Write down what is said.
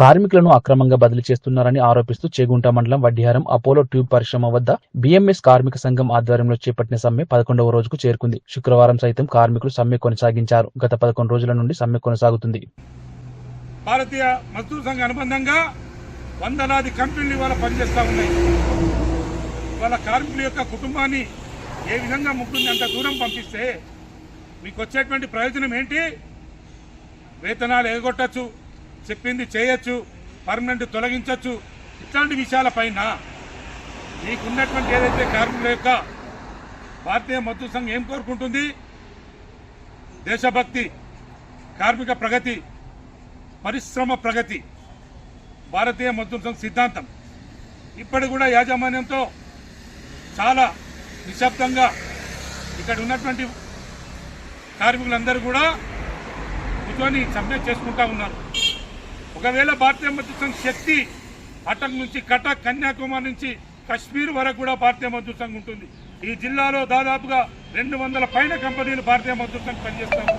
కార్మికులను అక్రమంగా బదిలీ చేస్తున్నారని ఆరోపిస్తూ చేగుంట మండలం వడ్డిహారం అపోలో ట్యూబ్ పరిశ్రమ వద్ద బీఎంఎస్ కార్మిక సంఘం ఆధ్వర్యంలో చేపట్టిన సమ్మె పదకొండవ రోజుకు చేరుకుంది. శుక్రవారం సైతం కార్మికులు సమ్మె కొనసాగించారు. గత పదకొండు రోజుల నుండి సమ్మె కొనసాగుతుంది. భారతీయ మజ్దూర్ సంఘ అనుబంధంగా వందలాది కంపెనీలు ఇవాళ పనిచేస్తూ ఉన్నాయి. ఇవాళ కార్మికుల యొక్క కుటుంబాన్ని ఏ విధంగా ముగ్గురిని అంత దూరం పంపిస్తే మీకు వచ్చేటువంటి ప్రయోజనం ఏంటి? వేతనాలు ఎగగొట్టచ్చు. చెప్పింది చేయొచ్చు పర్మనెంట్ తొలగించవచ్చు ఇట్లాంటి విషయాలపైన మీకున్నటువంటి ఏదైతే కార్మికుల యొక్క భారతీయ మద్దతు సంఘం ఏం కోరుకుంటుంది? దేశభక్తి కార్మిక ప్రగతి పరిశ్రమ ప్రగతి భారతీయ మద్దతు సంఘ సిద్ధాంతం. ఇప్పటి కూడా యాజమాన్యంతో చాలా నిశ్శబ్దంగా ఇక్కడ ఉన్నటువంటి కార్మికులందరూ కూడా కూర్చొని సమ్మె చేసుకుంటా ఉన్నారు. ఒకవేళ భారతీయ మజ్దూర్ శక్తి అటక్ నుంచి కటక్ కన్యాకుమారి నుంచి కశ్మీర్ వరకు కూడా భారతీయ మజ్దూర్ ఉంటుంది. ఈ జిల్లాలో దాదాపుగా రెండు వందల పైన కంపెనీలు భారతీయ మజ్దూర్ సంఘ్ పనిచేస్తాము